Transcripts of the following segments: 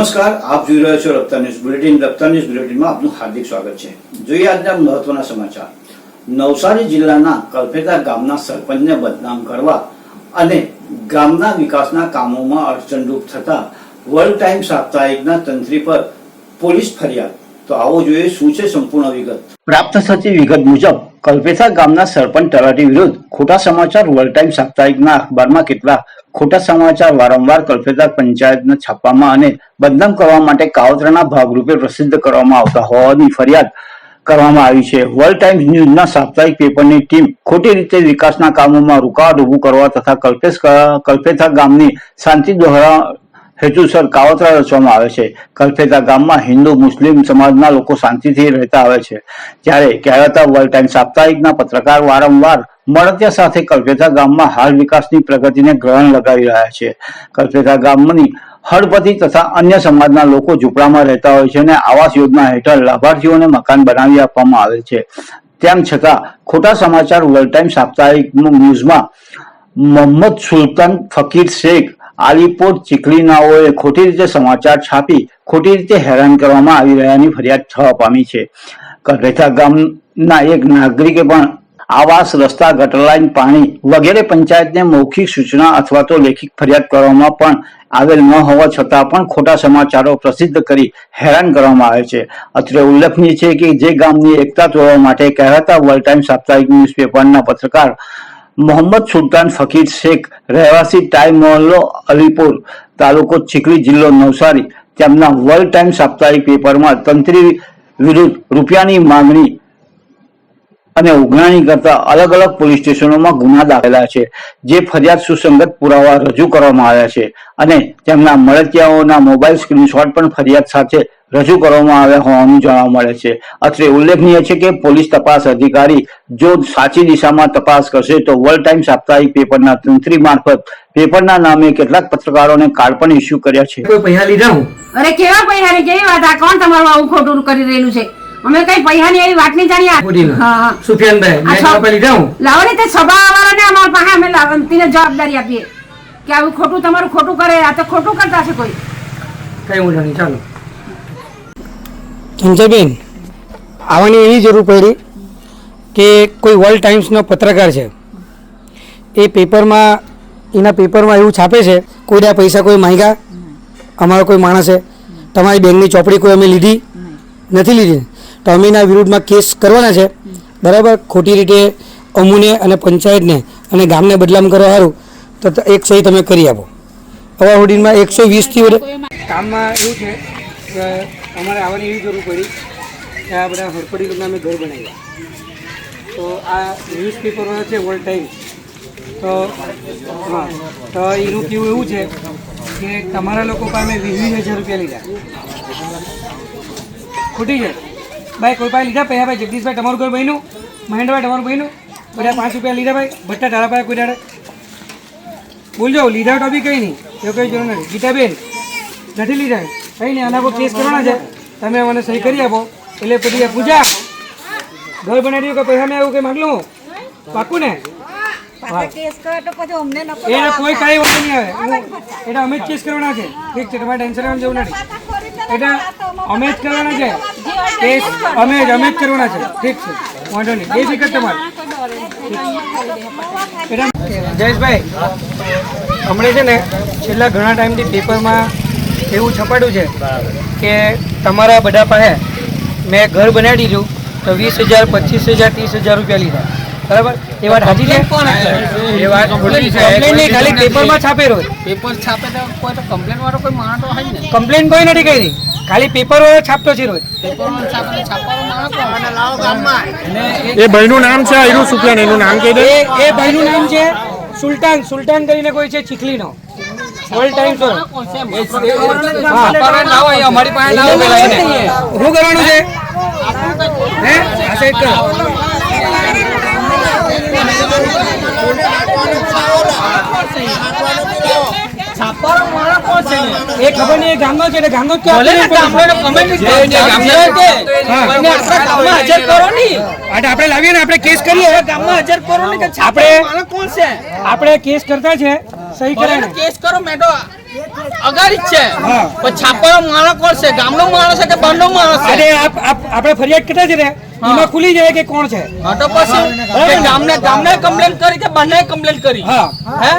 નમસ્કાર, આપ જોઈ રહ્યા છો Raftaar news bulletin. Raftaar news બુલેટિનમાં આપનું હાર્દિક સ્વાગત છે. જોઈએ આજના મહત્વના સમાચાર. નવસારી જિલ્લાના કલ્પેતા ગામના સરપંચને બદનામ કરવા અને ગામના વિકાસના કામોમાં અડચણરૂપ થતા વર્લ્ડ ટાઈમ સાપ્તાહિકના તંત્રી પર પોલીસ ફરિયાદ. તો આવો જોઈએ શું છે સંપૂર્ણ વિગત. પ્રાપ્ત થતી વિગત મુજબ કલ્પેતા ગામના સરપંચ તલાટી વિરુદ્ધ ખોટા સમાચાર વર્લ્ડ ટાઈમ સાપ્તાહિકના અખબારમાં કેટલા ખોટા સમાચાર વારંવાર કલ્પેતા પંચાયતને છાપવામાં અને બદનામ કરવા માટે કાવતરાના ભાગરૂપે પ્રસિદ્ધ કરવામાં આવતા હોવાની ફરિયાદ કરવામાં આવી છે. વર્લ્ડ ટાઈમ્સ ન્યૂઝના સાપ્તાહિક પેપરની ટીમ ખોટી રીતે વિકાસના કામોમાં રૂકાવટ ઊભું કરવા તથા કલ્પેશ કલ્પેથા ગામની શાંતિ દોહરા હેતુસર કાવતરા રચવામાં આવે છે. કલ્પેતા ગામમાં હિન્દુ મુસ્લિમ સમાજના લોકો શાંતિથી રહેતા આવે છે. જ્યારે કહેવાતા વર્લ્ડ ટાઈમ સાપ્તાહિકના પત્રકાર વારંવાર મળતિયા સાથે કલ્પેતા ગામમાં હાલ વિકાસની પ્રગતિને ગ્રહણ લગાવી રહ્યા છે. કલ્પેતા ગામની હળપતિ તથા અન્ય સમાજના લોકો ઝૂંપડામાં રહેતા હોય છે અને આવાસ યોજના હેઠળ લાભાર્થીઓને મકાન બનાવી આપવામાં આવે છે. તેમ છતાં, ખોટા સમાચાર વર્લ્ડ ટાઈમ સાપ્તાહિક ન્યૂઝમાં મોહમ્મદ સુલતાન ફકીર શેખ આલીપોર ચીખલીનાઓએ ખોટી રીતે સમાચાર છાપી, ખોટી રીતે હેરાન કરવામાં આવી રહ્યાની ફરિયાદ થવા પામી છે. કરેઠા ગામના એક નાગરિકે પણ આવાસ, રસ્તા, ગટર લાઈન, પાણી વગેરે પંચાયતને મૌખિક સૂચના અથવા તો લેખિત ફરિયાદ કરવામાં પણ આવેલ ન હોવા છતાં પણ ખોટા સમાચારો પ્રસિદ્ધ કરી હેરાન કરવામાં આવે છે. અત્રે ઉલ્લેખનીય છે કે જે ગામની એકતા તોડવા માટે કહેવાતા વર્લ્ડ ટાઈમ સાપ્તાહિક ન્યૂઝપેપરના પત્રકાર મોહમ્મદ સુલતાન ફકીર શેખ, રહેવાસી ટાઈ મોહલ્લો, અલીપુર તાલુકો ચીખલી જિલ્લો નવસારી. તેમના વર્લ્ડ ટાઈમ સાપ્તાહિક પેપરમાં તંત્રી વિરુદ્ધ રૂપિયાની માંગણી અને ઉઘરાણી કરતા અલગ અલગ પોલીસ સ્ટેશનોમાં ગુના દાખલા છે, જે ફરિયાદ સુસંગત પુરાવા રજૂ કરવામાં આવ્યા છે. અને તેમના મળતિયાઓના મોબાઈલ સ્ક્રીનશોટ પણ ફરિયાદ સાથે રજૂ કરવામાં આવ્યા હોવાનું જાણવા મળે છે. અત્રે ઉલ્લેખનીય છે કે પોલીસ તપાસ અધિકારી જો સાચી દિશામાં તપાસ કરશે તો વર્લ્ડ ટાઈમ સાપ્તાહિક પેપરના તંત્રી મારફત પેપરના નામે કેટલાક પત્રકારોને કાર્ડ પણ ઇસ્યુ કર્યા છે. કોઈ પૈસા લીધા હું? અરે કેવા પૈસાની કેવી વાત? આ કોણ તમારું આવું ખોટું કરી રહેલું છે? અમે કઈ પૈસાની એવી વાત નહીં જાણી હા. સુફિયાનભાઈ મેં લીધા હું? લાવો ને તે સભાવાળાને અમારા પાસે અમે લાવો તેને જવાબદારી આપીએ. કે આવું ખોટું તમારું ખોટું કરે આ તો ખોટું કરતા છે કોઈ. કઈ હું જાણી? ચાલો. સંજયબેન આવવાની એવી જરૂર પડી કે કોઈ વર્લ્ડ ટાઈમ્સનો પત્રકાર છે. એ પેપરમાં, એના પેપરમાં એવું છાપે છે કોઈના પૈસા કોઈ માંગ્યા? અમારો કોઈ માણસે તમારી બેંકની ચોપડી કોઈ અમે લીધી નથી લીધી. તો અમે એના વિરુદ્ધમાં કેસ કરવાના છે. બરાબર? ખોટી રીતે અમુને અને પંચાયતને અને ગામને બદલામ કરવા સારું તો એક સહી તમે કરી આપો. હવા હુડીનમાં એકસો વીસથી કામમાં એવું છે અમારે આવવાની એવી જરૂર પડી કે આ બધા હડપડી લોકોના અમે ઘર બનાવ્યા. તો આ ન્યૂઝપેપર છે વર્લ્ડ ટાઈમ તો, હા, તો એનું કેવું એવું છે કે તમારા લોકો પાસે અમે વીસ વીસ હજાર રૂપિયા લીધા. ખોટી છે? ભાઈ, કોઈ પાસે લીધા પૈસા? ભાઈ, જગદીશભાઈ, તમારું કોઈ બન્યું? મહેન્દ્રભાઈ, તમારું બન્યું? બધા પાંચ રૂપિયા લીધા ભાઈ? ભટ્ટા તારા પાસે કોઈ દાડે બોલજો, લીધા તો બી કંઈ નહીં. એવું કંઈ જરૂર નથી. ગીતાબેન, નથી લીધા? કંઈ નહીં આના પર કેસ કરવાના છે. તમે મને સહી કરી આપો. એટલે પછી પૂજા. ઘર બનાવી કે પૈસા મેં આવું કંઈ માગલું? પાકું ને? હા. કોઈ કાંઈ વાંધો નહીં આવે. એટલે અમે જ કેસ કરવાના છે. ઠીક છે તમારે ટેન્શન લેવાની જવું નથી. એટલે અમે જ કરવાના છે. કેસ અમે જ અમે જ કરવાના છે. ઠીક છે. વાંધો નહીં. બે ફિકર તમારે. જયેશભાઈ હમણાં છે ને છેલ્લા ઘણા ટાઈમથી પેપરમાં એવું છપાડ્યું છે કે તમારા બધા પાસે મેં ઘર બનાવી દીધું તો વીસ હજાર પચીસ હજાર ત્રીસ હજાર રૂપિયા લીધા. બરાબર? એ વાત હાજી છે? એ વાત ખોટી છે. કમ્પ્લેન નહીં ખાલી પેપરમાં છાપેલો પેપર છાપે તો કોઈ તો કમ્પ્લેન વાળો કોઈ માણસ હોય ને. કમ્પ્લેન કોઈ નથી કરી. ખાલી પેપર વાળો છાપતો છે રોજ. એ ભાઈનું નામ છે આયુ સુફિયાન એનું નામ કહી દે. એ એ ભાઈનું નામ છે સુલતાન. સુલતાન કરીને કોઈ છે ચીખલીનો. વર્લ્ડ ટાઈમ પર લાવો અહીંયા અમારી પાસે લાવો પેલા એને. શું કરવાનું છે? હે? આ સાઈડ કરો. છાપાનો માણસ કોણ છે. એ ખબર નહીં ગામનો છે એટલે ગામનો ક્યાં ભલે જે- ગામમાં હાજર કરો નહીં. આપણે લાવીએ ને આપણે કેસ કરીએ. ગામમાં હાજર કરો ને કે કોણ છે. આપણે કેસ કરતા છે. સહી કરે કેસ કરો મેડો. અગાડી જ છે. પણ છાપાનો માણસ કોણ છે? ગામનો માણસ છે કે બહારનો માણસ છે? અરે આપ- આપણે ફરિયાદ કરતા છે ને? એમાં ખુલી જાય કે કોણ છે? હા તો પછી ગામને ગામને કમ્પ્લેન કરી કે બહારને કમ્પ્લેન કરી? હા. હે?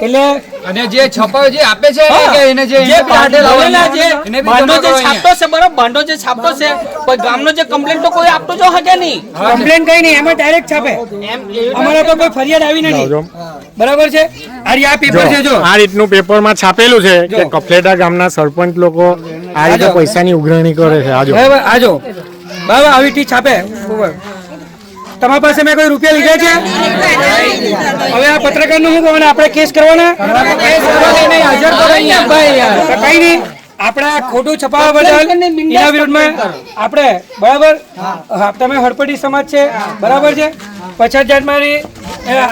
એટલે અને જે છપાયો જે આપે છે કે એને જે જે એને બાંધે લાવવાના, લાવેલા છે એને બી બાંધો જમા જે છાપતો છે બરાબર? બાંધો જે છાપતો છે પણ ગામનો જે કમ્પ્લેન તો કોઈ આપતો જો હકે નહીં. કમ્પ્લેન કઈ નહીં એમાં ડાયરેક્ટ છાપે. અમારા પર કોઈ ફરિયાદ આવી નથી. બરાબર છે? અરે આ પેપર છે જો. આ રીતનું પેપરમાં છાપેલું છે કે કફલેટા ગામના સરપંચ લોકો આ રીતે. પૈસાની ઉઘરાણી કરે છે. આજો. બરાબર આજો. બરાબર આવી ટી છાપે. બરાબર. તમારી પાસે મેં કોઈ રૂપિયા લીધા છે? હવે આ પત્રકારનું શું કહેવાના? આપણે કેસ કરવાના? કઈ નહીં. આપણે આ ખોટું છપાવવા બદલ એના વિરોધમાં આપણે બરાબર? તમે હડપટી સમાજ છે, બરાબર છે? પછાત જાતમાંથી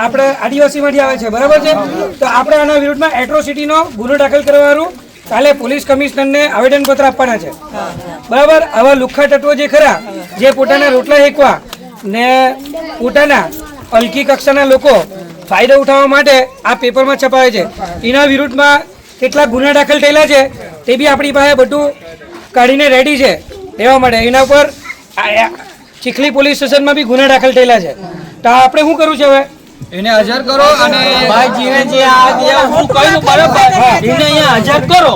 આપણે આદિવાસીમાંથી આવે છે, બરાબર છે? તો આપણે આના વિરુદ્ધમાં એટ્રોસિટીનો ગુનો દાખલ કરવાનું. કાલે પોલીસ કમિશનરને આવેદનપત્ર આપવાના છે. બરાબર? આવા લુખ્ખા તત્વો જે ખરા, જે પોતાના રોટલા હેકવા ને પોતાના અલકી કક્ષાના લોકો ફાયદો ઉઠાવવા માટે આ પેપરમાં છપાવે છે. એના વિરુદ્ધમાં કેટલા ગુના દાખલ થયેલા છે તે બી આપણી પાસે બધું કાઢીને રેડી છે લેવા માટે. એના ઉપર ચીખલી પોલીસ સ્ટેશનમાં બી ગુના દાખલ થયેલા છે. તો આપણે શું કરવું છે હવે? એને હાજર કરો અને ભાઈ જીને જે આ હું કહ્યું બરાબર? એને અહીંયા હાજર કરો.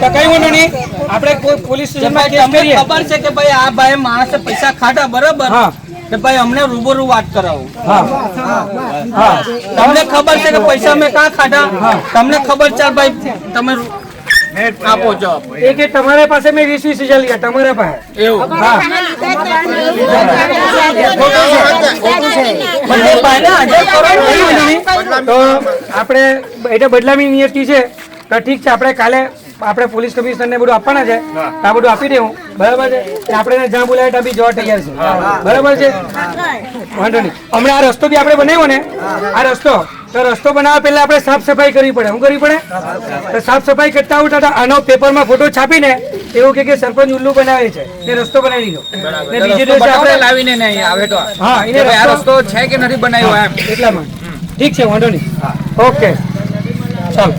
તો કઈ વાંધો નહીં. આપણે કોઈ પોલીસ સ્ટેશનમાં કેસ કરીએ. ખબર છે કે ભાઈ આ ભાઈ માણસે પૈસા ખાધા બરાબર? હા. કે ભાઈ અમને રૂબરૂ વાત કરાવો. હા. હા. તમને ખબર છે કે પૈસા મેં કાં ખાધા? તમને ખબર ચાલ ભાઈ તમે આપો. જવાબ એ કે તમારા પાસે મેં વીસ વીસ હજાર લીધા તમારા પાસે. એવું. તો આપણે એટલે બદલામી નિયતિ છે. તો ઠીક છે આપણે કાલે આપણે પોલીસ કમિશનરને બધું આપવાના છે આ બધું આપી દેવું બરાબર છે? આપણે જ્યાં બોલાય ત્યાં બી જવા તૈયાર છે. બરાબર છે? વાંધો નહીં. હમણાં આ રસ્તો બી આપણે બનાવ્યો ને આ રસ્તો તો રસ્તો બનાવવા પહેલા આપણે સાફ સફાઈ કરવી પડે. શું કરવી પડે? તો સાફ સફાઈ કરતા આવતા આનો પેપરમાં ફોટો છાપીને એવું કે કે સરપંચ ઉલ્લુ બનાવે છે. તે રસ્તો બનાવી દીધો. ને બીજે દિવસે આપણે લાવીને નહીં આવે તો. હા એને રસ્તો રસ્તો છે કે નથી બનાવ્યો એમ? એટલા માટે ઠીક છે વાંધો નહીં. ઓકે. ચાલો.